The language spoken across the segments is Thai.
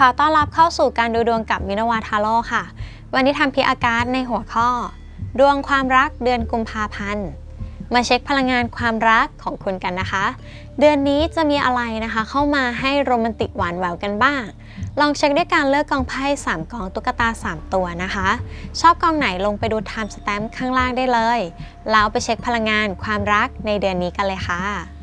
ขอต้อนรับเข้าสู่การดูดวงกับมินวาทาโร่ค่ะ วันนี้ทำพิอาการในหัวข้อ ดวงความรักเดือนกุมภาพันธ์ มาเช็คพลังงานความรักของคุณกันนะคะ เดือนนี้จะมีอะไรนะคะ เข้ามาให้โรแมนติกหวานแหววกันบ้าง ลองเช็คด้วยการเลือกกองไพ่3กองตุ๊กตา 3 ตัวนะคะ ชอบกองไหนลงไปดู time stamp ข้างล่างได้เลยแล้วไปเช็คพลังงานความรักในเดือนนี้กันเลยค่ะ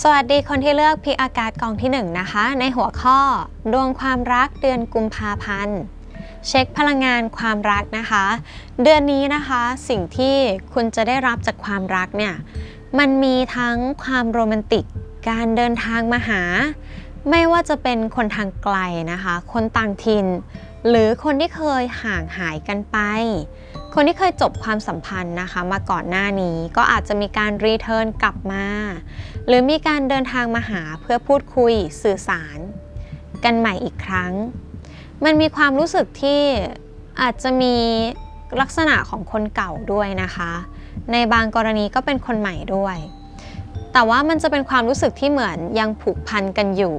สวัสดีคนที่เลือกพิกอากาศกองที่ 1 นะคะ ในหัวข้อ ดวงความรักเดือนกุมภาพันธ์ เช็คพลังงานความรักนะคะ เดือนนี้นะคะสิ่งที่คุณจะได้รับจากความรักเนี่ย มันมีทั้งความโรแมนติก การเดินทางมาหา ไม่ว่าจะเป็นคนทางไกลนะคะ คนต่างถิ่น หรือคนที่เคยห่างหายกันไป คนที่เคยจบความสัมพันธ์นะคะ มาก่อนหน้านี้ก็อาจจะมีการรีเทิร์นกลับมา หรือมีการเดินทางมาหาเพื่อพูดคุยสื่อสาร กันใหม่อีกครั้ง มันมีความรู้สึกที่อาจจะมีลักษณะของคนเก่าด้วยนะคะ ในบางกรณีก็เป็นคนใหม่ด้วย แต่ว่ามันจะเป็นความรู้สึกที่เหมือนยังผูกพันกันอยู่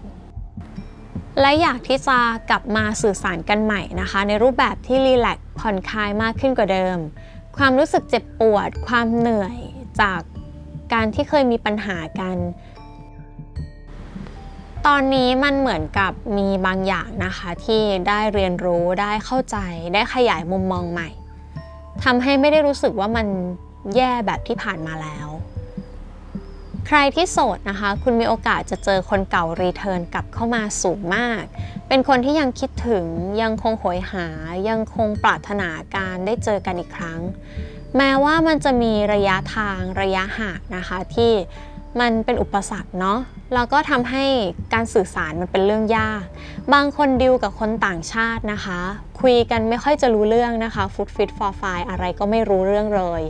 และอยากที่จะกลับมาสื่อสารกันใหม่นะคะ ในรูปแบบที่รีแลกผ่อนคลายมากขึ้นกว่าเดิม ความรู้สึกเจ็บปวด ความเหนื่อยจาก การที่เคยมีปัญหากัน ตอนนี้มันเหมือนกับมีบางอย่างนะคะที่ได้เรียนรู้ได้เข้าใจ ได้ขยายมุมมองใหม่ทำให้ไม่ได้รู้สึกว่ามันแย่แบบที่ผ่านมาแล้ว ใครที่โสดนะคะ คุณมีโอกาสจะเจอคนเก่ารีเทิร์นกลับเข้ามาสูงมาก เป็นคนที่ยังคิดถึงยังคงโหยหา ยังคงปรารถนาการได้เจอกันอีกครั้ง แม้ว่ามันจะมีระยะทางระยะห่างนะคะที่มันเป็นอุปสรรคเนาะแล้วก็ทำให้การสื่อสารมันเป็นเรื่องยาก บางคนดิวกับคนต่างชาตินะคะ คุยกันไม่ค่อยจะรู้เรื่องนะคะฟุตฟิตฟอร์ไฟอะไรก็ไม่รู้เรื่องเลย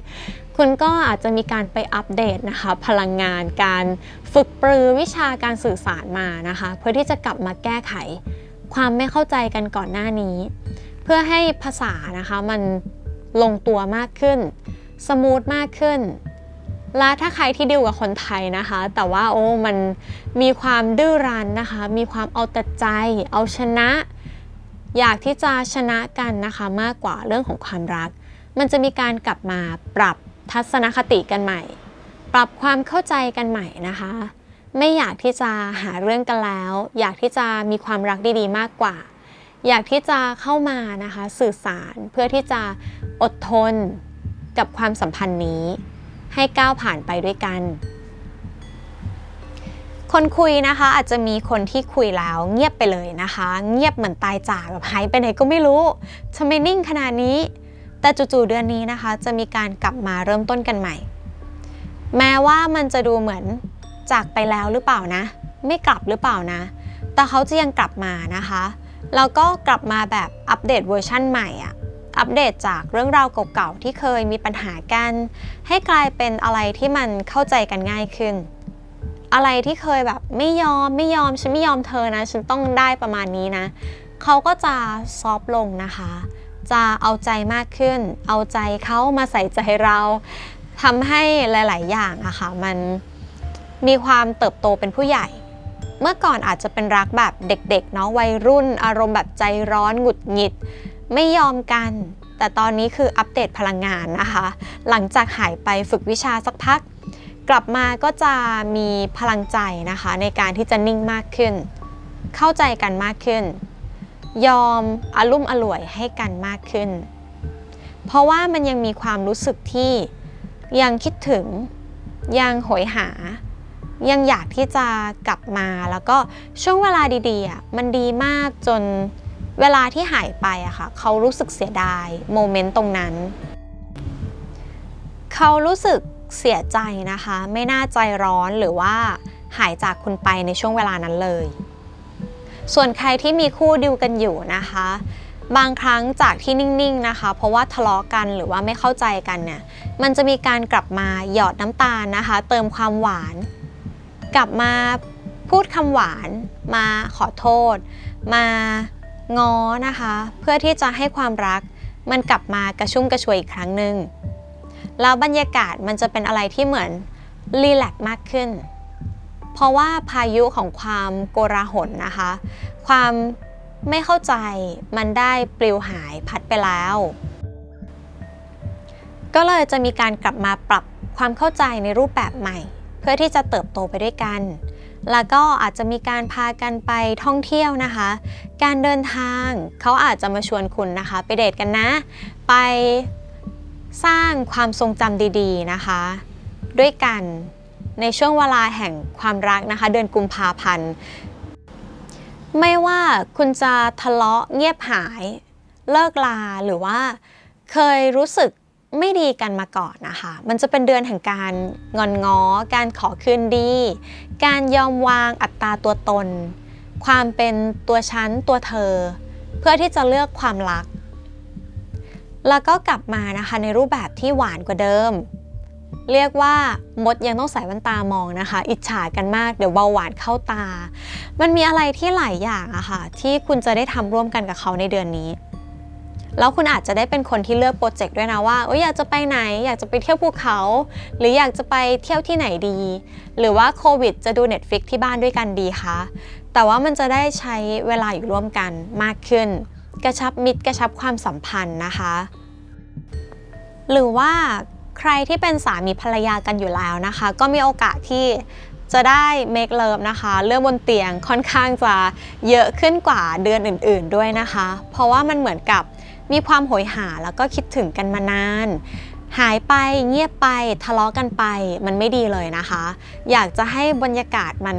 คุณก็อาจจะมีการไปอัปเดตนะคะ พลังงานการฝึกปรือวิชาการสื่อสารมานะคะ เพื่อที่จะกลับมาแก้ไข ความไม่เข้าใจกันก่อนหน้านี้ เพื่อให้ภาษานะคะมัน ลงตัวมากขึ้น สมูทมากขึ้นและถ้าใครที่ดิวกับคนไทยนะคะ แต่ว่าโอ้มันมีความดื้อรั้นนะคะ มีความเอาแต่ใจ เอาชนะ อยากที่จะชนะกันนะคะ มากกว่าเรื่องของความรัก มันจะมีการกลับมาปรับทัศนคติกันใหม่ ปรับความเข้าใจกันใหม่นะคะ ไม่อยากที่จะหาเรื่องกันแล้ว อยากที่จะมีความรักดีๆ มากกว่า อยากที่จะเข้ามานะคะสื่อสารเพื่อที่จะอดทนกับความสัมพันธ์นี้ ให้ก้าวผ่านไปด้วยกัน คนคุยนะคะ อาจจะมีคนที่คุยแล้วเงียบไปเลยนะคะ เงียบเหมือนตายจากแบบหายไปไหนก็ไม่รู้ทำไมนิ่งขนาดนี้ แต่จู่ๆเดือนนี้นะคะ จะมีการกลับมาเริ่มต้นกันใหม่ แม้ว่ามันจะดูเหมือนจากไปแล้วหรือเปล่านะ ไม่กลับหรือเปล่านะ แต่เขาจะยังกลับมานะคะ แล้วก็กลับมาแบบอัปเดตเวอร์ชั่นใหม่อะอัปเดตจากเรื่องราวเก่าๆที่เคยมีปัญหากัน ให้กลายเป็นอะไรที่มันเข้าใจกันง่ายขึ้น อะไรที่เคยแบบไม่ยอมไม่ยอมฉันไม่ยอมเธอนะ ฉันต้องได้ประมาณนี้นะ เขาก็จะซอฟลงนะคะ จะเอาใจมากขึ้น เอาใจเขามาใส่ใจเราทำให้หลาย ๆ อย่างอะค่ะมันมีความเติบโตเป็นผู้ใหญ่ เมื่อก่อนอาจจะเป็นรักแบบเด็กๆเนาะวัยรุ่น อารมณ์แบบใจร้อนหงุดหงิด ไม่ยอมกัน แต่ตอนนี้คืออัปเดตพลังงานนะคะ หลังจากหายไปฝึกวิชาสักพัก กลับมาก็จะมีพลังใจนะคะ ในการที่จะนิ่งมากขึ้น เข้าใจกันมากขึ้น ยอมอารมุ่มอร่วยให้กันมากขึ้น เพราะว่ามันยังมีความรู้สึกที่ยังคิดถึงยังโหยหา ยังอยากที่จะกลับมาแล้วก็ช่วงเวลาดีๆอะมันดีมากจนเวลาที่หายไปอะค่ะเขารู้สึกเสียดายโมเมนต์ตรงนั้น เขารู้สึกเสียใจนะคะ ไม่น่าใจร้อนหรือว่าหายจากคุณไปในช่วงเวลานั้นเลย ส่วนใครที่มีคู่ดิวกันอยู่นะคะ บางครั้งจากที่นิ่งๆนะคะ เพราะว่าทะเลาะกันหรือว่าไม่เข้าใจกันเนี่ยมันจะมีการกลับมาหยอดน้ำตาลนะคะ เติมความหวาน กลับมาพูดคำหวานมาขอโทษ มาง้อนะคะ เพื่อที่จะให้ความรักมันกลับมากระชุ่มกระชวยอีกครั้งหนึ่งแล้วบรรยากาศมันจะเป็นอะไรที่เหมือนรีแลกมากขึ้น เพราะว่าพายุของความโกลาหลนะคะ ความไม่เข้าใจมันได้ปลิวหายพัดไปแล้ว ก็เลยจะมีการกลับมาปรับความเข้าใจในรูปแบบใหม่ เพื่อที่จะเติบโตไปด้วยกัน แล้วก็อาจจะมีการพากันไปท่องเที่ยวนะคะ การเดินทางเขาอาจจะมาชวนคุณนะคะ ไปเดทกันนะ ไปสร้างความทรงจำดีๆนะคะ ด้วยกันในช่วงเวลาแห่งความรักนะคะ เดือนกุมภาพันธ์ไม่ว่าคุณจะทะเลาะเงียบหาย เลิกลาหรือว่า เคยรู้สึก ไม่ดีกันมาก่อนนะคะ มันจะเป็นเดือนแห่งการงอนง้อ การขอคืนดี การยอมวางอัตราตัวตน ความเป็นตัวฉันตัวเธอ เพื่อที่จะเลือกความรัก แล้วก็กลับมานะคะในรูปแบบที่หวานกว่าเดิม เรียกว่ามดยังต้องใส่แว่นตามองนะคะ อิจฉากันมากเดี๋ยวเบาหวานเข้าตา มันมีอะไรที่หลายอย่างอะค่ะที่คุณจะได้ทำร่วมกันกับเขาในเดือนนี้ แล้วคุณอาจจะได้เป็นคนที่เลือกโปรเจกต์ด้วยนะว่าอยากจะไปไหน อยากจะไปเที่ยวภูเขา หรืออยากจะไปเที่ยวที่ไหนดี หรือว่าโควิดจะดู Netflix ที่บ้านด้วยกันดีคะแต่ว่ามันจะได้ใช้เวลาอยู่ร่วมกันมากขึ้น กระชับมิตรกระชับความสัมพันธ์นะคะ หรือว่าใครที่เป็นสามีภรรยากันอยู่แล้วนะคะ ก็มีโอกาสที่จะได้เมคเลิฟนะคะ เรื่องบนเตียงค่อนข้างจะเยอะขึ้นกว่าเดือนอื่น ๆด้วยนะคะ เพราะว่ามันเหมือนกับ มีความโหยหาแล้วก็คิดถึงกันมานาน หายไปเงียบไปทะเลาะกันไปมันไม่ดีเลยนะคะ อยากจะให้บรรยากาศมัน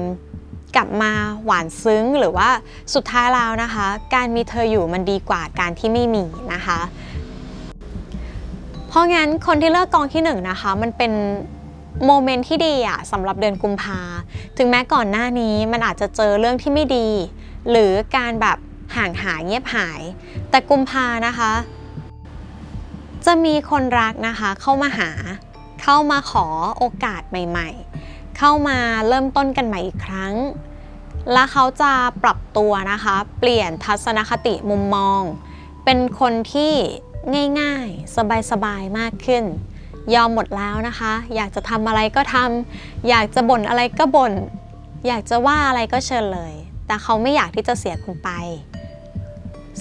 กลับมาหวานซึ้งหรือว่าสุดท้ายแล้วนะคะ การมีเธออยู่มันดีกว่าการที่ไม่มีนะคะ เพราะงั้นคนที่เลือกกองที่1นนะคะมันเป็นโมเมนต์ที่ดีอะสำหรับเดือนกุมภาถึงแม้ก่อนหน้านี้มันอาจจะเจอเรื่องที่ไม่ดี หรือการแบบ ห่างหายเงียบหาย แต่กุมภานะคะ จะมีคนรักนะคะ เข้ามาหา เข้ามาขอโอกาสใหม่ ๆ เข้ามาเริ่มต้นกันใหม่อีกครั้ง และเขาจะปรับตัวนะคะ เปลี่ยนทัศนคติมุมมอง เป็นคนที่ง่ายๆ สบายๆ มากขึ้น ยอมหมดแล้วนะคะ อยากจะทำอะไรก็ทำอยากจะบ่นอะไรก็บ่นอยากจะว่าอะไรก็เชิญเลย แต่เขาไม่อยากที่จะเสียคุณไป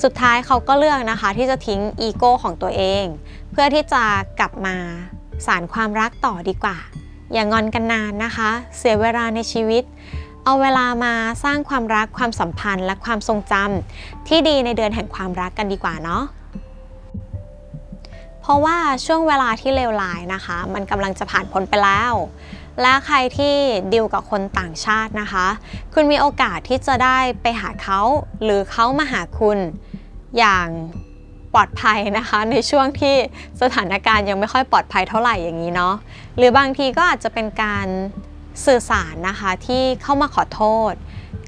สุดท้ายเขาก็เลือกนะคะที่จะทิ้งอีโก้ของตัวเอง เพื่อที่จะกลับมาสารความรักต่อดีกว่า อย่างงอนกันนานนะคะ เสียเวลาในชีวิต เอาเวลามาสร้างความรักความสัมพันธ์ และความทรงจำที่ดีในเดือนแห่งความรักกันดีกว่าเนาะเพราะว่าช่วงเวลาที่เลวร้ายนะคะ มันกำลังจะผ่านพ้นไปแล้ว และใครที่ดิวกับคนต่างชาตินะคะ คุณมีโอกาสที่จะได้ไปหาเขาหรือเขามาหาคุณอย่างปลอดภัยนะคะ ในช่วงที่สถานการณ์ยังไม่ค่อยปลอดภัยเท่าไหร่อย่างนี้เนาะหรือบางทีก็อาจจะเป็นการสื่อสารนะคะที่เข้ามาขอโทษ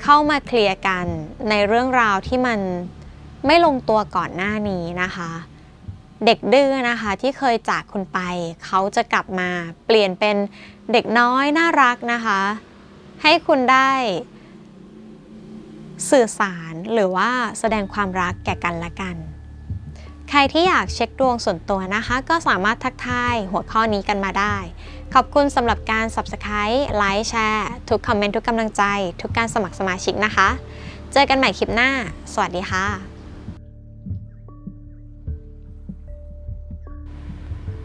เข้ามาเคลียร์กันในเรื่องราวที่มันไม่ลงตัวก่อนหน้านี้นะคะ เด็กดื้อนะคะที่เคยจากคุณไป เขาจะกลับมาเปลี่ยนเป็น เด็กน้อยน่ารักนะคะ ให้คุณได้สื่อสารหรือว่าแสดงความรักแก่กันและกัน ใครที่อยากเช็คดวงส่วนตัวนะคะ ก็สามารถทักทายหัวข้อนี้กันมาได้ ขอบคุณสำหรับการ Subscribe ไลค์แชร์ทุกคอมเมนต์ทุกกำลังใจ ทุกการสมัครสมาชิกนะคะ เจอกันใหม่คลิปหน้า สวัสดีค่ะ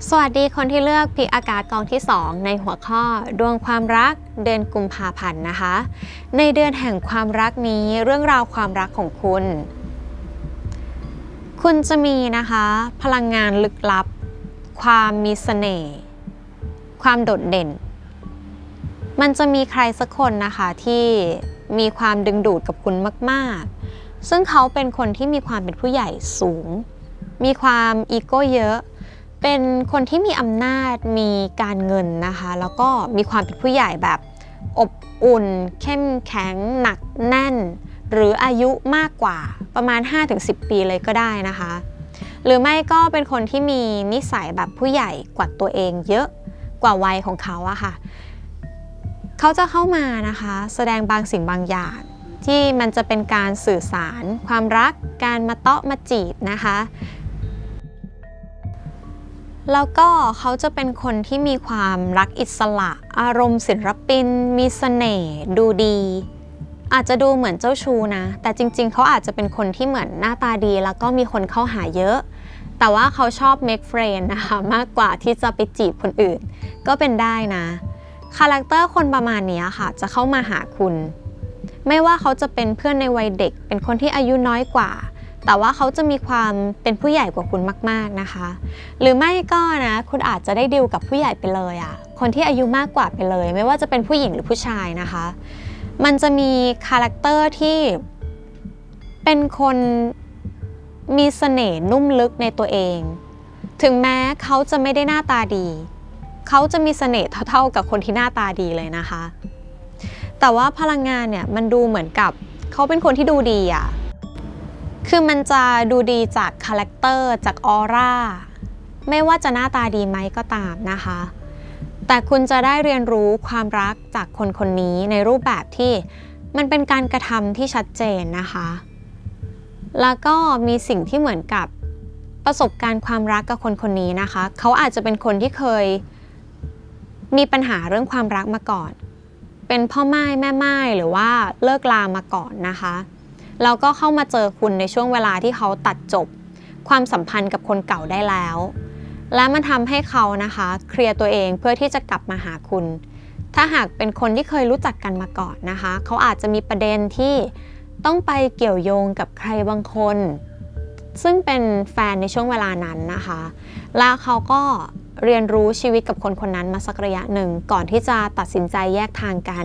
สวัสดีคนที่เลือกพิกอากาศกองที่ 2 ในหัวข้อ ดวงความรักเดือนกุมภาพันธ์นะคะ ในเดือนแห่งความรักนี้เรื่องราวความรักของคุณ คุณจะมีนะคะ พลังงานลึกลับ ความมีเสน่ห์ความโดดเด่น มันจะมีใครสักคนนะคะที่มีความดึงดูดกับคุณมากๆ ซึ่งเขาเป็นคนที่มีความเป็นผู้ใหญ่สูง มีความอีโก้เยอะ เป็นคนที่มีอำนาจมีการเงินนะคะ แล้วก็มีความเป็นผู้ใหญ่แบบอบอุ่น เข้มแข็ง หนักแน่น หรืออายุมากกว่าประมาณ 5-10 ปีเลยก็ได้นะคะ หรือไม่ก็เป็นคนที่มีนิสัยแบบผู้ใหญ่กว่าตัวเองเยอะกว่าวัยของเขาอะค่ะ เขาจะเข้ามานะคะ แสดงบางสิ่งบางอย่างที่มันจะเป็นการสื่อสาร ความรักการมาเตาะมาจีบนะคะ แล้วก็เขาจะเป็นคนที่มีความรักอิสระ อารมณ์ศิลปิน มีเสน่ห์ดูดี อาจจะดูเหมือนเจ้าชูนะ แต่จริง ๆ เขาอาจจะเป็นคนที่เหมือนหน้าตาดี แล้วก็มีคนเข้าหาเยอะ แต่ว่าเขาชอบ make friend นะคะมากกว่าที่จะไปจีบคนอื่น ก็เป็นได้นะคาแรคเตอร์คนประมาณนี้ค่ะ จะเข้ามาหาคุณ ไม่ว่าเขาจะเป็นเพื่อนในวัยเด็ก เป็นคนที่อายุน้อยกว่า แต่ว่าเขาจะมีความเป็นผู้ใหญ่กว่าคุณมาก ๆนะคะ หรือไม่ก็นะคุณอาจจะได้ดีลกับผู้ใหญ่ไปเลยอะคนที่อายุมากกว่าไปเลย ไม่ว่าจะเป็นผู้หญิงหรือผู้ชายนะคะ มันจะมีคาแรคเตอร์ที่เป็นคนมีเสน่ห์นุ่มลึกในตัวเอง ถึงแม้เขาจะไม่ได้หน้าตาดี เขาจะมีเสน่ห์เท่าๆกับคนที่หน้าตาดีเลยนะคะ แต่ว่าพลังงานเนี่ยมันดูเหมือนกับเขาเป็นคนที่ดูดีอะ คือมันจะดูดีจากคาแรคเตอร์จากออร่าไม่ว่าจะหน้าตาดีไหมก็ตามนะคะ แต่คุณจะได้เรียนรู้ความรักจากคนคนนี้ในรูปแบบที่มันเป็นการกระทำที่ชัดเจนนะคะ แล้วก็มีสิ่งที่เหมือนกับประสบการณ์ความรักกับคนคนนี้นะคะ เขาอาจจะเป็นคนที่เคยมีปัญหาเรื่องความรักมาก่อน เป็นพ่อไม้แม่ไม้หรือว่าเลิกลามาก่อนนะคะ แล้วก็เข้ามาเจอคุณในช่วงเวลาที่เขาตัดจบ ความสัมพันธ์กับคนเก่าได้แล้ว และมันทำให้เขานะคะ เคลียร์ตัวเองเพื่อที่จะกลับมาหาคุณ ถ้าหากเป็นคนที่เคยรู้จักกันมาก่อนนะคะ เขาอาจจะมีประเด็นที่ต้องไปเกี่ยวโยงกับใครบางคน ซึ่งเป็นแฟนในช่วงเวลานั้นนะคะ แล้วเขาก็เรียนรู้ชีวิตกับคนคนนั้นมาสักระยะหนึ่งก่อนที่จะตัดสินใจแยกทางกัน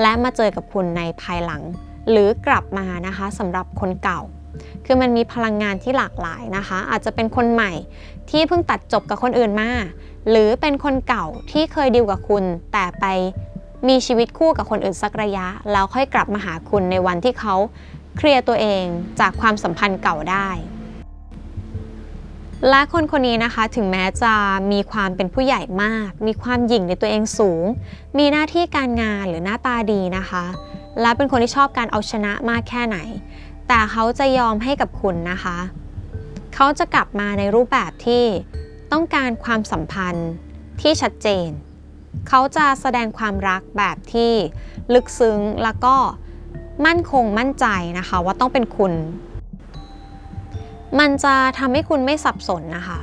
และมาเจอกับคุณในภายหลัง หรือกลับมานะคะสำหรับคนเก่า คือมันมีพลังงานที่หลากหลายนะคะ อาจจะเป็นคนใหม่ที่เพิ่งตัดจบกับคนอื่นมา หรือเป็นคนเก่าที่เคยดีลกับคุณ แต่ไปมีชีวิตคู่กับคนอื่นสักระยะ แล้วค่อยกลับมาหาคุณในวันที่เขาเคลียร์ตัวเองจากความสัมพันธ์เก่าได้และคนคนนี้นะคะถึงแม้จะมีความเป็นผู้ใหญ่มาก มีความหยิ่งในตัวเองสูง มีหน้าที่การงานหรือหน้าตาดีนะคะ และเป็นคนที่ชอบการเอาชนะมากแค่ไหน แต่เขาจะยอมให้กับคุณนะคะ เขาจะกลับมาในรูปแบบที่ต้องการความสัมพันธ์ที่ชัดเจน เขาจะแสดงความรักแบบที่ลึกซึ้งแล้วก็มั่นคงมั่นใจนะคะว่าต้องเป็นคุณ มันจะทำให้คุณไม่สับสนนะคะ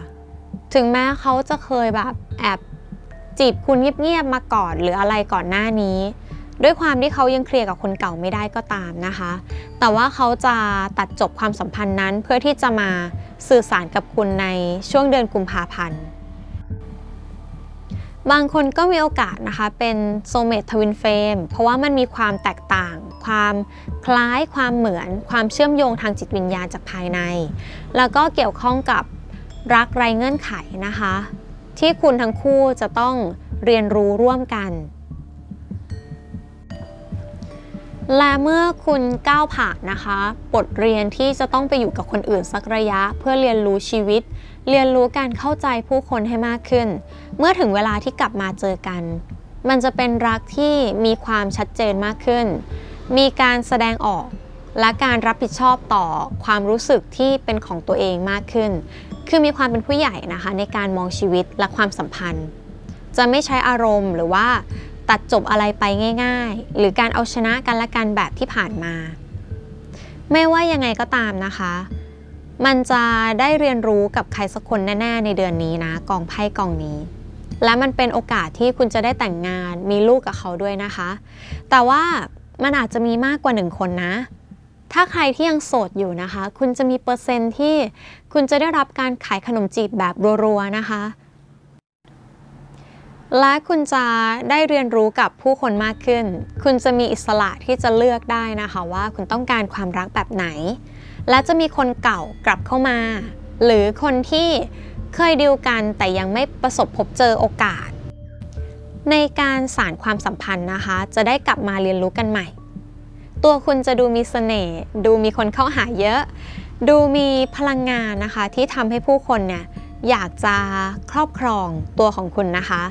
ถึงแม้เขาจะเคยแบบแอบจีบคุณเงียบๆมาก่อนหรืออะไรก่อนหน้านี้ ด้วยความที่เขายังเคลียร์กับคนเก่าไม่ได้ก็ตามนะคะ แต่ว่าเขาจะตัดจบความสัมพันธ์นั้นเพื่อที่จะมาสื่อสารกับคุณในช่วงเดือนกุมภาพันธ์ บางคนก็มีโอกาสนะคะเป็นโซเมตทวินเฟมเพราะว่ามันมีความแตกต่าง ความคล้าย ความเหมือน ความเชื่อมโยงทางจิตวิญญาณจากภายใน แล้วก็เกี่ยวข้องกับรักไรเงื่อนไขนะคะ ที่คุณทั้งคู่จะต้องเรียนรู้ร่วมกัน และเมื่อคุณก้าวผ่านนะคะ บทเรียนที่จะต้องไปอยู่กับคนอื่นสักระยะ เพื่อเรียนรู้ชีวิต เรียนรู้การเข้าใจผู้คนให้มากขึ้น เมื่อถึงเวลาที่กลับมาเจอกัน มันจะเป็นรักที่มีความชัดเจนมากขึ้น มีการแสดงออกและการรับผิดชอบต่อความรู้สึกที่เป็นของตัวเองมากขึ้น คือมีความเป็นผู้ใหญ่นะคะ ในการมองชีวิตและความสัมพันธ์ จะไม่ใช้อารมณ์หรือว่า ตัดจบอะไรไปง่าย ๆ หรือการเอาชนะกันและกันแบบที่ผ่านมา ไม่ว่ายังไงก็ตามนะคะ มันจะได้เรียนรู้กับใครสักคนแน่ ๆ ในเดือนนี้นะ กองไพ่กองนี้ และมันเป็นโอกาสที่คุณจะได้แต่งงานมีลูกกับเขาด้วยนะคะ แต่ว่ามันอาจจะมีมากกว่าหนึ่งคนนะ ถ้าใครที่ยังโสดอยู่นะคะ คุณจะมีเปอร์เซ็นต์ที่คุณจะได้รับการขายขนมจีบแบบรัวๆนะคะ และคุณจะได้เรียนรู้กับผู้คนมากขึ้น คุณจะมีอิสระที่จะเลือกได้นะคะว่าคุณต้องการความรักแบบไหน และจะมีคนเก่ากลับเข้ามา หรือคนที่เคยดีลกันแต่ยังไม่ประสบพบเจอโอกาส ในการสารความสัมพันธ์นะคะ จะได้กลับมาเรียนรู้กันใหม่ ตัวคุณจะดูมีเสน่ห์ดูมีคนเข้าหาเยอะ ดูมีพลังงานนะคะ ที่ทำให้ผู้คนเนี่ยอยากจะครอบครองตัวของคุณนะคะ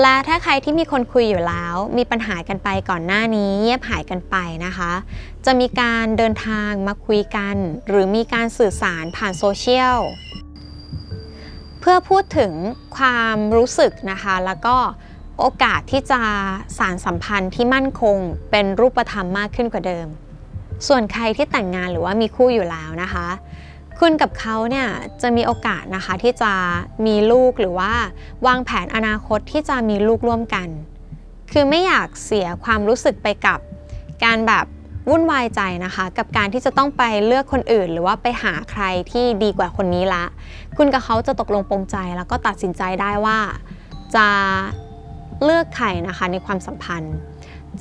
และถ้าใครที่มีคนคุยอยู่แล้ว มีปัญหากันไปก่อนหน้านี้เงียบหายกันไปนะคะ จะมีการเดินทางมาคุยกัน หรือมีการสื่อสารผ่านโซเชียลเพื่อพูดถึงความรู้สึกนะคะ แล้วก็โอกาสที่จะสารสัมพันธ์ที่มั่นคงเป็นรูปธรรมมากขึ้นกว่าเดิม ส่วนใครที่แต่งงานหรือว่ามีคู่อยู่แล้วนะคะ คุณกับเขาเนี่ยจะมีโอกาสนะคะที่จะมีลูกหรือว่าวางแผนอนาคตที่จะมีลูกร่วมกัน คือไม่อยากเสียความรู้สึกไปกับการแบบวุ่นวายใจนะคะ กับการที่จะต้องไปเลือกคนอื่น หรือว่าไปหาใครที่ดีกว่าคนนี้ละ คุณกับเขาจะตกลงปรงใจแล้วก็ตัดสินใจได้ว่า จะเลือกใครนะคะในความสัมพันธ์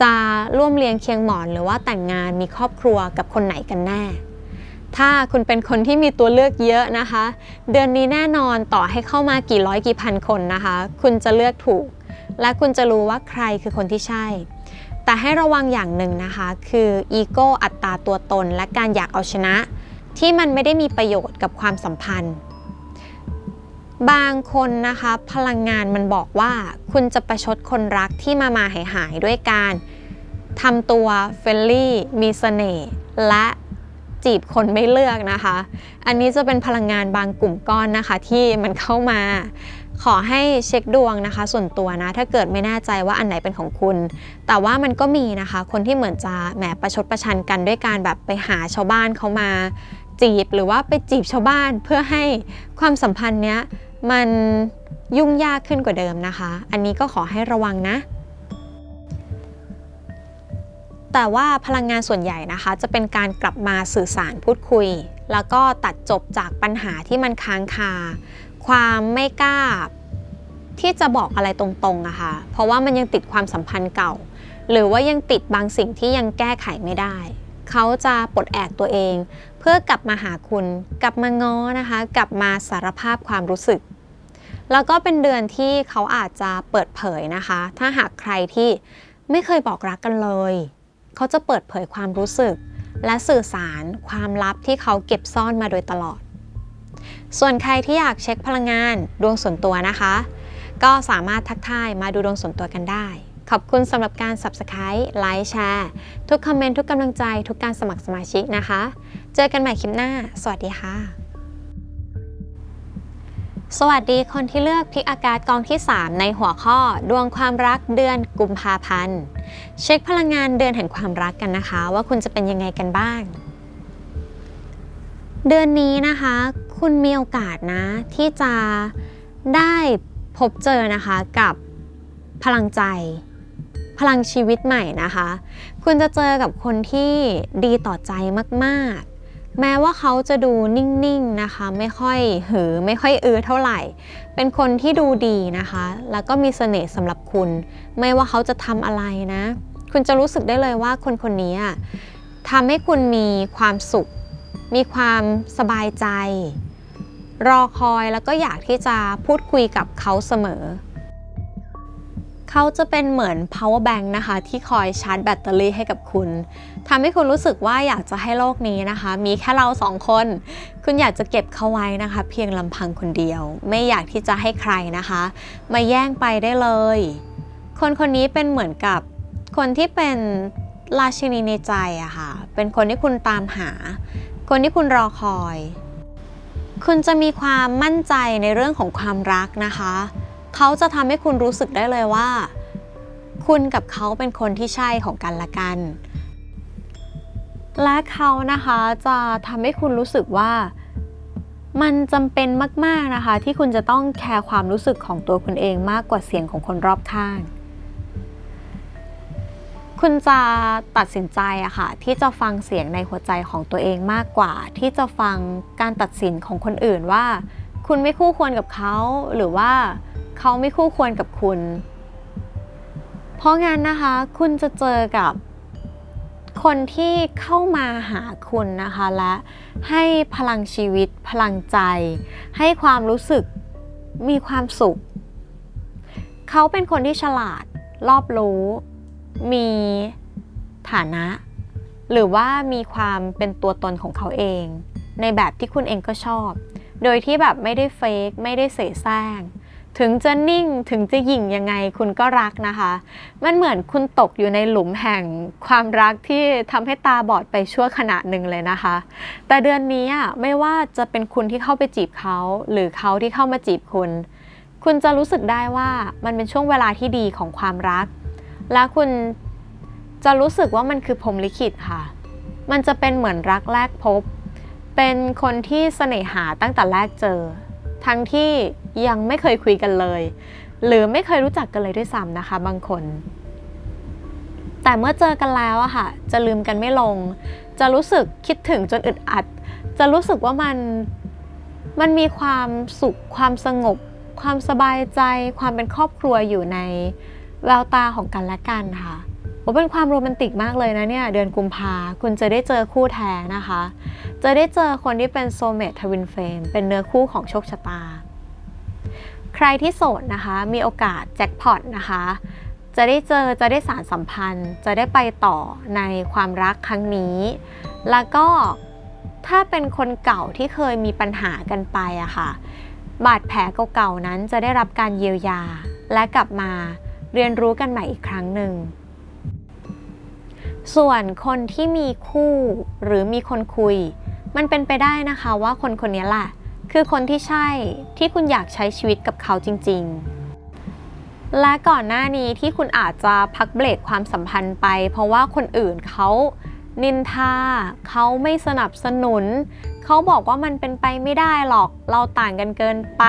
จะร่วมเลี้ยงเคียงหมอนหรือว่าแต่งงานมีครอบครัวกับคนไหนกันแน่ ถ้าคุณเป็นคนที่มีตัวเลือกเยอะนะคะ เดือนนี้แน่นอนต่อให้เข้ามากี่ร้อยกี่พันคนนะคะ คุณจะเลือกถูก และคุณจะรู้ว่าใครคือคนที่ใช่ แต่ให้ระวังอย่างหนึ่งนะคะ คืออีโก้อัตราตัวตน และการอยากเอาชนะ ที่มันไม่ได้มีประโยชน์กับความสัมพันธ์ บางคนนะคะ พลังงานมันบอกว่า คุณจะประชดคนรักที่มามาหายหายด้วยการทำตัวเฟรนลี่มีเสน่ห์และ จีบคนไม่เลือกนะคะ อันนี้จะเป็นพลังงานบางกลุ่มก้อนนะคะ ที่มันเข้ามา ขอให้เช็คดวงนะคะ ส่วนตัวนะ ถ้าเกิดไม่แน่ใจว่าอันไหนเป็นของคุณ แต่ว่ามันก็มีนะคะ คนที่เหมือนจะแหมประชดประชันกันด้วยการแบบไปหาชาวบ้านเขามาจีบหรือว่าไปจีบชาวบ้านเพื่อให้ความสัมพันธ์เนี้ยมันยุ่งยากขึ้นกว่าเดิมนะคะ อันนี้ก็ขอให้ระวังนะ แต่ว่าพลังงานส่วนใหญ่นะคะ จะเป็นการกลับมาสื่อสารพูดคุย แล้วก็ตัดจบจากปัญหาที่มันค้างคา ความไม่กล้าที่จะบอกอะไรตรงๆอะค่ะเพราะว่ามันยังติดความสัมพันธ์เก่า หรือว่ายังติดบางสิ่งที่ยังแก้ไขไม่ได้ เขาจะปลดแอกตัวเอง เพื่อกลับมาหาคุณ กลับมาง้อนะคะ กลับมาสารภาพความรู้สึก แล้วก็เป็นเดือนที่เขาอาจจะเปิดเผยนะคะ ถ้าหากใครที่ไม่เคยบอกรักกันเลย เขาจะเปิดเผยความรู้สึก และสื่อสารความลับที่เขาเก็บซ่อนมาโดยตลอด ส่วนใครที่อยากเช็คพลังงานดวงส่วนตัวนะคะ ก็สามารถทักทายมาดูดวงส่วนตัวกันได้ ขอบคุณสำหรับการ Subscribe ไลค์แชร์ทุกคอมเมนต์ทุกกำลังใจ ทุกการสมัครสมาชิกนะคะ เจอกันใหม่คลิปหน้า สวัสดีค่ะ สวัสดีคนที่เลือกพิกอากาศกองที่ 3 ในหัวข้อ ดวงความรักเดือนกุมภาพันธ์ เช็คพลังงานเดือนแห่งความรักกันนะคะ ว่าคุณจะเป็นยังไงกันบ้าง เดือนนี้นะคะ คุณมีโอกาสนะ ที่จะได้พบเจอนะคะกับพลังใจ พลังชีวิตใหม่นะคะ คุณจะเจอกับคนที่ดีต่อใจมากๆ แม้ว่าเขาจะดูนิ่งๆนะคะ ไม่ค่อยหือไม่ค่อยเอือเท่าไหร่ เป็นคนที่ดูดีนะคะ แล้วก็มีเสน่ห์สำหรับคุณ ไม่ว่าเขาจะทำอะไรนะ คุณจะรู้สึกได้เลยว่าคนคนนี้อะทำให้คุณมีความสุข มีความสบายใจ รอคอยแล้วก็อยากที่จะพูดคุยกับเขาเสมอ เขาจะเป็นเหมือน power bank นะคะ ที่คอยชาร์จแบตเตอรี่ให้กับคุณทำให้คุณรู้สึกว่าอยากจะให้โลกนี้นะคะ มีแค่เราสองคน คุณอยากจะเก็บเขาไว้นะคะ เพียงลำพังคนเดียว ไม่อยากที่จะให้ใครนะคะ มาแย่งไปได้เลย คนคนนี้เป็นเหมือนกับคนที่เป็นราชินีในใจอะค่ะ เป็นคนที่คุณตามหา คนที่คุณรอคอย คุณจะมีความมั่นใจในเรื่องของความรักนะคะ เขาจะทำให้คุณรู้สึกได้เลยว่า คุณกับเขาเป็นคนที่ใช่ของกันและกัน และเขานะคะจะทำให้คุณรู้สึกว่า มันจำเป็นมาก ๆนะคะ ที่คุณจะต้องแคร์ความรู้สึกของตัวคุณเองมากกว่าเสียงของคนรอบข้าง คุณจะตัดสินใจอะค่ะที่จะฟังเสียงในหัวใจของตัวเองมากกว่า ที่จะฟังการตัดสินของคนอื่นว่า คุณไม่คู่ควรกับเขาหรือว่า เขาไม่คู่ควรกับคุณ เพราะงั้นนะคะ คุณจะเจอกับคนที่เข้ามาหาคุณนะคะ และให้พลังชีวิต พลังใจ ให้ความรู้สึกมีความสุข เขาเป็นคนที่ฉลาด รอบรู้ มีฐานะ หรือว่ามีความเป็นตัวตนของเขาเอง ในแบบที่คุณเองก็ชอบ โดยที่แบบไม่ได้เฟกไม่ได้เสแสร้ง ถึงจะนิ่งถึงจะหยิ่งยังไงคุณก็รักนะคะ มันเหมือนคุณตกอยู่ในหลุมแห่งความรักที่ทำให้ตาบอดไปชั่วขณะหนึ่งเลยนะคะ แต่เดือนนี้ไม่ว่าจะเป็นคุณที่เข้าไปจีบเขา หรือเขาที่เข้ามาจีบคุณ คุณจะรู้สึกได้ว่ามันเป็นช่วงเวลาที่ดีของความรัก และคุณจะรู้สึกว่ามันคือพรมลิขิตค่ะ มันจะเป็นเหมือนรักแรกพบ เป็นคนที่เสน่หาตั้งแต่แรกเจอ ทั้งที่ยังไม่เคยคุยกันเลย หรือไม่เคยรู้จักกันเลยด้วยซ้ำนะคะ บางคน แต่เมื่อเจอกันแล้วอะค่ะ จะลืมกันไม่ลง จะรู้สึกคิดถึงจนอึดอัด จะรู้สึกว่ามันมันมีความสุข ความสงบ ความสบายใจ ความเป็นครอบครัวอยู่ในแววตาของกันและกันค่ะ โอ้เป็นความโรแมนติกมากเลยนะเนี่ย เดือนกุมภาคุณจะได้เจอคู่แท้นะคะ จะได้เจอคนที่เป็นโซเมททวินเฟมเป็นเนื้อคู่ของโชคชะตา ใครที่โสดนะคะ มีโอกาสแจ็คพอตนะคะ จะได้เจอจะได้สารสัมพันธ์ จะได้ไปต่อในความรักครั้งนี้ แล้วก็ถ้าเป็นคนเก่าที่เคยมีปัญหากันไปอะค่ะ บาดแผลเก่าๆนั้นจะได้รับการเยียวยา และกลับมาเรียนรู้กันใหม่อีกครั้งหนึ่ง ส่วนคนที่มีคู่หรือมีคนคุย มันเป็นไปได้นะคะว่าคนคนนี้แหละคือคนที่ใช่ที่คุณอยากใช้ชีวิตกับเขาจริง ๆ และก่อนหน้านี้ที่คุณอาจจะพักเบรกความสัมพันธ์ไป เพราะว่าคนอื่นเขานินทาเขาไม่สนับสนุน เขาบอกว่ามันเป็นไปไม่ได้หรอกเราต่างกันเกินไป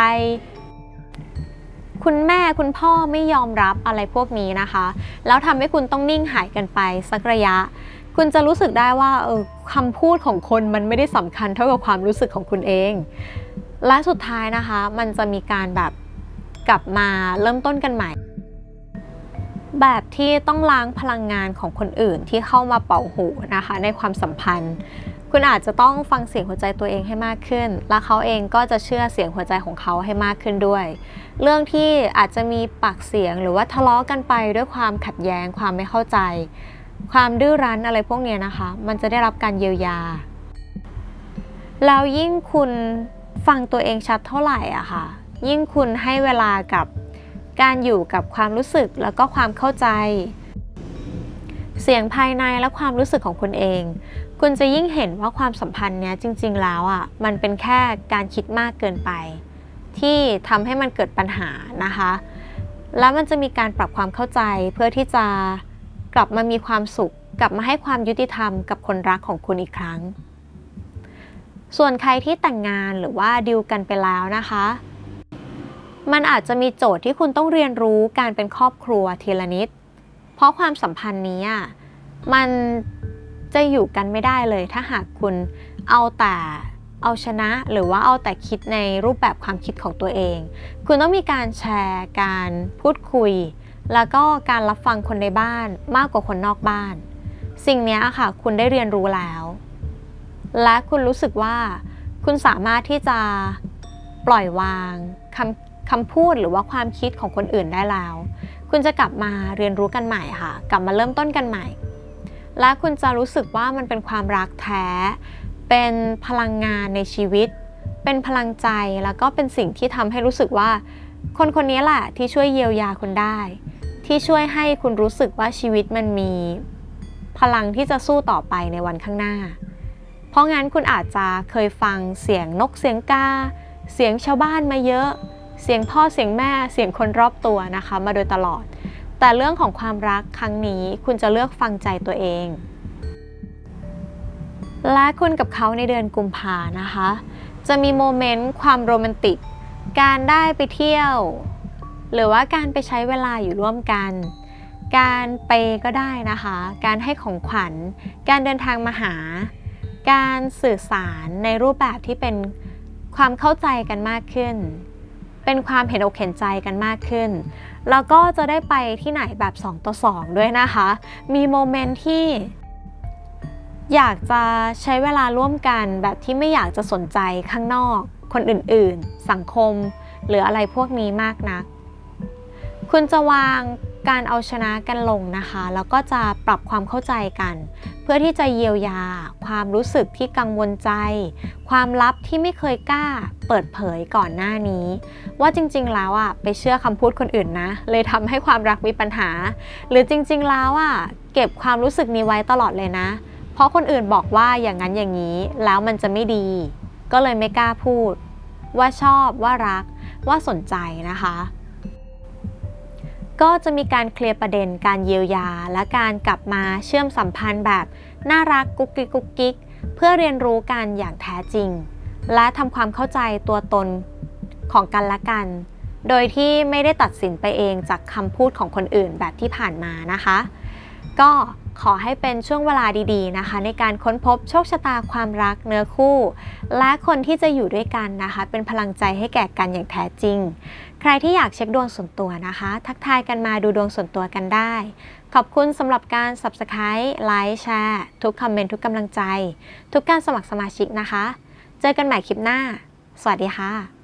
คุณแม่คุณพ่อไม่ยอมรับอะไรพวกนี้นะคะ แล้วทำให้คุณต้องนิ่งหายกันไปสักระยะ คุณจะรู้สึกได้ว่าเออคำพูดของคนมันไม่ได้สำคัญเท่ากับความรู้สึกของคุณเอง และสุดท้ายนะคะ มันจะมีการแบบกลับมาเริ่มต้นกันใหม่ แบบที่ต้องล้างพลังงานของคนอื่นที่เข้ามาเป่าหูนะคะ ในความสัมพันธ์ คุณอาจจะต้องฟังเสียงหัวใจตัวเองให้มากขึ้น และเขาเองก็จะเชื่อเสียงหัวใจของเขาให้มากขึ้นด้วย เรื่องที่อาจจะมีปากเสียงหรือว่าทะเลาะกันไปด้วยความขัดแย้งความไม่เข้าใจ ความดื้อรั้นอะไรพวกเนี้ยนะคะ มันจะได้รับการเยียวยา แล้วยิ่งคุณฟังตัวเองชัดเท่าไหร่อะค่ะ ยิ่งคุณให้เวลากับการอยู่กับความรู้สึกแล้วก็ความเข้าใจ เสียงภายในและความรู้สึกของคุณเอง คุณจะยิ่งเห็นว่าความสัมพันธ์เนี้ยจริง ๆ แล้วอะมันเป็นแค่การคิดมากเกินไป ที่ทำให้มันเกิดปัญหานะคะ แล้วมันจะมีการปรับความเข้าใจเพื่อที่จะกลับมามีความสุข กลับมาให้ความยุติธรรมกับคนรักของคุณอีกครั้ง ส่วนใครที่แต่งงานหรือว่าดิวกันไปแล้วนะคะ มันอาจจะมีโจทย์ที่คุณต้องเรียนรู้การเป็นครอบครัวทีละนิด เพราะความสัมพันธ์นี้อะมัน จะอยู่กันไม่ได้เลย ถ้าหากคุณเอาแต่เอาชนะหรือว่าเอาแต่คิดในรูปแบบความคิดของตัวเอง คุณต้องมีการแชร์การพูดคุย แล้วก็การรับฟังคนในบ้านมากกว่าคนนอกบ้าน สิ่งนี้ค่ะ คุณได้เรียนรู้แล้ว และคุณรู้สึกว่า คุณสามารถที่จะปล่อยวางคำคำพูดหรือว่าความคิดของคนอื่นได้แล้ว คุณจะกลับมาเรียนรู้กันใหม่ค่ะ กลับมาเริ่มต้นกันใหม่ และคุณจะรู้สึกว่ามันเป็นความรักแท้ เป็นพลังงานในชีวิต เป็นพลังใจแล้วก็เป็นสิ่งที่ทำให้รู้สึกว่า คนคนนี้แหละที่ช่วยเยียวยาคุณได้ ที่ช่วยให้คุณรู้สึกว่าชีวิตมันมี พลังที่จะสู้ต่อไปในวันข้างหน้า เพราะงั้นคุณอาจจะเคยฟังเสียงนกเสียงกา เสียงชาวบ้านมาเยอะ เสียงพ่อเสียงแม่ เสียงคนรอบตัวนะคะ มาโดยตลอด แต่เรื่องของความรักครั้งนี้คุณจะเลือกฟังใจตัวเอง และคุณกับเขาในเดือนกุมภานะคะ จะมีโมเมนต์ความโรแมนติก การได้ไปเที่ยว หรือว่าการไปใช้เวลาอยู่ร่วมกัน การเปก็ได้นะคะ การให้ของขวัญ การเดินทางมาหา การสื่อสารในรูปแบบที่เป็นความเข้าใจกันมากขึ้น เป็นความเห็นอกเห็นใจกันมากขึ้น แล้วก็จะได้ไปที่ไหนแบบ 2 ต่อ 2 ด้วยนะคะ มีโมเมนต์ที่อยากจะใช้เวลาร่วมกันแบบที่ไม่อยากจะสนใจข้างนอก คนอื่นๆ สังคม หรืออะไรพวกนี้มากนัก คุณจะวาง การเอาชนะกันลงนะคะ แล้วก็จะปรับความเข้าใจกัน เพื่อที่จะเยียวยา ความรู้สึกที่กังวลใจ ความลับที่ไม่เคยกล้าเปิดเผยก่อนหน้านี้ ว่าจริงๆแล้วอะไปเชื่อคำพูดคนอื่นนะ เลยทำให้ความรักมีปัญหา หรือจริงๆแล้วอะเก็บความรู้สึกนี้ไว้ตลอดเลยนะ เพราะคนอื่นบอกว่าอย่างนั้นอย่างนี้แล้วมันจะไม่ดี ก็เลยไม่กล้าพูด ว่าชอบว่ารักว่าสนใจนะคะ ก็จะมีการเคลียร์ประเด็นการเยียวยา และการกลับมาเชื่อมสัมพันธ์แบบ น่ารักกุ๊กกิ๊กกุ๊กกิ๊กเพื่อเรียนรู้กันอย่างแท้จริง และทำความเข้าใจตัวตนของกันและกัน โดยที่ไม่ได้ตัดสินไปเองจากคำพูดของคนอื่นแบบที่ผ่านมานะคะ ก็ขอให้เป็นช่วงเวลาดีๆนะคะ ในการค้นพบโชคชะตาความรักเนื้อคู่ และคนที่จะอยู่ด้วยกันนะคะ เป็นพลังใจให้แก่กันอย่างแท้จริง ใครที่อยากเช็คดวงส่วนตัวนะคะ ทักทายกันมาดูดวงส่วนตัวกันได้ ขอบคุณสำหรับการ Subscribe ไลค์แชร์ทุกคอมเมนต์ทุกกำลังใจ ทุกการสมัครสมาชิกนะคะ เจอกันใหม่คลิปหน้า สวัสดีค่ะ